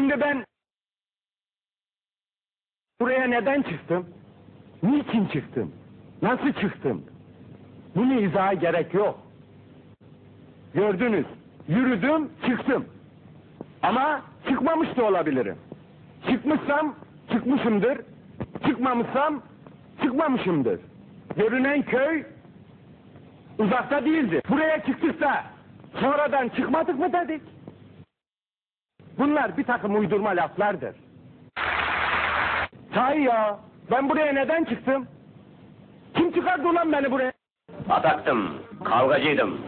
Şimdi ben buraya neden çıktım? Niçin çıktım? Nasıl çıktım? Bunu izaha gerek yok. Gördünüz, yürüdüm, çıktım. Ama çıkmamış da olabilirim. Çıkmışsam çıkmışımdır. Çıkmamışsam çıkmamışımdır. Görünen köy uzakta değildi. Buraya çıktık da sonradan çıkmadık mı dedik? Bunlar bir takım uydurma laflardır. Sahi ya, ben buraya neden çıktım? Kim çıkardı ulan beni buraya? Ataktım, kavgacıydım.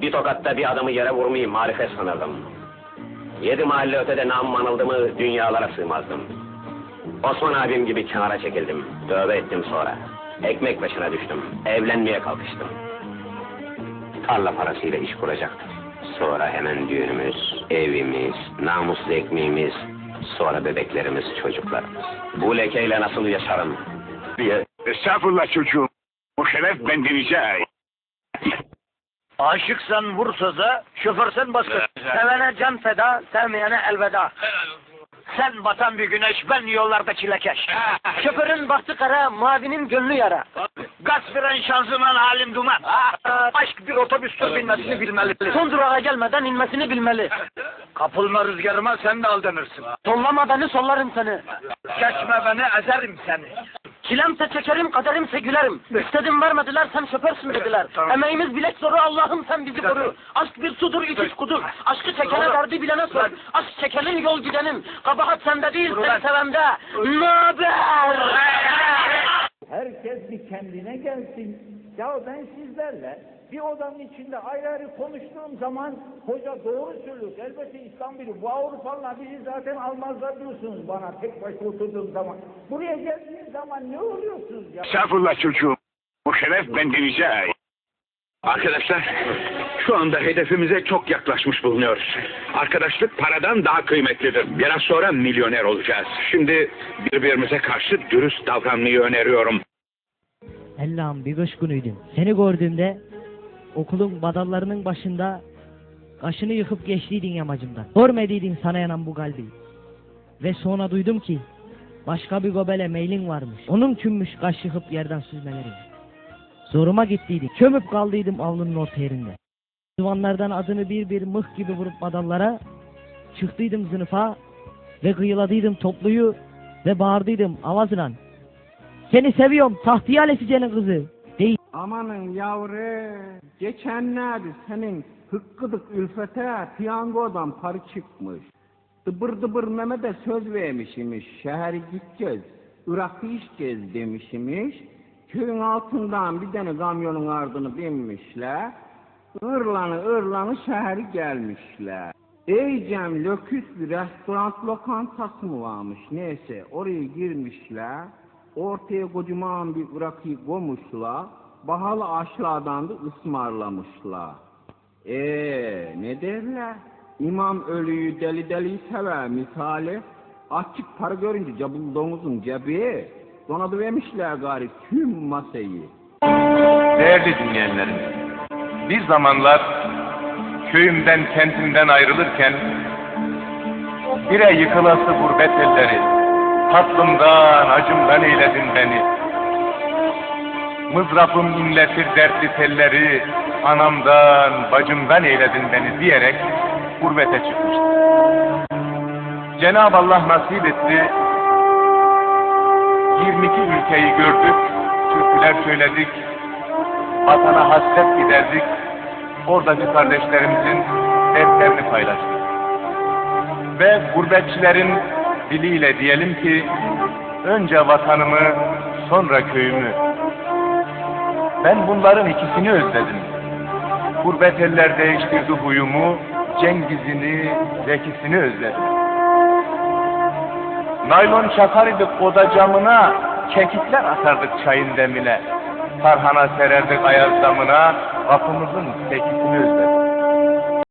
Bir tokatta bir adamı yere vurmayı marifet sanırdım. Yedi mahalle ötede nam anıldı mı dünyalara sığmazdım. Osman abim gibi kenara çekildim. Tövbe ettim sonra. Ekmek başına düştüm. Evlenmeye kalkıştım. Tarla parasıyla iş kuracaktım. Sonra hemen düğünümüz, evimiz, namuslu ekmeğimiz, sonra bebeklerimiz, çocuklarımız. Bu lekeyle nasıl yaşarım diye Estağfurullah çocuğum. O şeref bendenize. Aşıksan vur söze, şoförsen başka. Sevene can feda, sevmeyene elveda. Sen batan bir güneş, ben yollarda çilekeş. Şoförün bahtı kara, mavinin gönlü yara. Gaz fren şanzıman halim duman. Aşk bir otobüstür binmesini bilmeli. Son durağa gelmeden inmesini bilmeli. Kapılma rüzgarıma sen de aldanırsın. Sollama beni sollarım seni. Geçme beni ezerim seni. Çilemse çekerim, kaderimse gülerim. İstedim vermediler, sen şoförsün dediler. Emeğimiz bilek zoru, Allah'ım sen bizi koru. Aşk bir sudur, içiş kudur. Aşkı çekene derdi bilene sor. Aşk çekenin yol gidenim. Kabahat sende değil, seni sevende. Naber? Kendine gelsin. Ya ben sizlerle bir odanın içinde ayrı ayrı konuştuğum zaman hoca doğru söylüyor. Elbette İslam bilir. Bu Avrupalılar bizi zaten almazlar diyorsunuz bana tek başına oturduğum zaman. Buraya geldiğiniz zaman ne oluyorsunuz ya? Estağfurullah çocuğum. O şeref bendenize. Arkadaşlar, şu anda hedefimize çok yaklaşmış bulunuyoruz. Arkadaşlık paradan daha kıymetlidir. Biraz sonra milyoner olacağız. Şimdi birbirimize karşı dürüst davranmayı öneriyorum. Allah'ım bir günüydü. Seni gördüğümde okulun badallarının başında kaşını yıkıp geçtiydin yamacımdan. Görmediydin sana yanan bu kalbi. Ve sonra duydum ki başka bir gobele meylin varmış. Onun tümmüş kaş yıkıp yerden süzmelerin. Zoruma gittiydi. Çömüp kaldıydım avlunun orta yerinde. Duvanlardan adını bir bir mıh gibi vurup badallara çıktıydım zınıfa ve kıyıladıydım topluyu ve bağırdıydım avazla. Seni seviyorum tahtiyal eseceğinin kızı. Değil. Amanın yavru, geçenlerde senin hıkkıdık ülfete piyangodan parı çıkmış. Dıbır dıbır Mehmet'e söz vermişimiş, şehri gideceğiz, Irak'ı işeceğiz demişimiş. Köyün altından bir tane kamyonun ardını binmişler. Irlanı ırlanı şehri gelmişler. Eycem löküs bir restoran lokantası mı varmış neyse oraya girmişler. Ortaya kocaman bir Irak'ı koymuşlar. Bahalı aşlardan da ısmarlamışlar. Ee ne derler? İmam ölüyü deli deli sever misali. Açık para görünce cabul domuzun cebi. Donadı vermişler gari tüm masayı. Değerli dinleyenlerim, bir zamanlar köyümden, kentimden ayrılırken bire yıkılası gurbet elleri, tatlımdan, acımdan eyledin beni. Mızrapım inletir dertli telleri, anamdan, bacımdan eyledin beni diyerek gurbete çıkmıştım. Cenab-ı Allah nasip etti, 22 ülkeyi gördük, türküler söyledik, vatana hasret giderdik, oradaki kardeşlerimizin dertlerini paylaştık. Ve gurbetçilerin diliyle diyelim ki, önce vatanımı, sonra köyümü. Ben bunların ikisini özledim. Gurbet eller değiştirdi huyumu, Cengiz'ini, Zekisini özledim. Naylon çakar idik oda camına, kekikler atardık çayın demine. Tarhana sererdik ayaz damına, kapımızın sekisini özledim.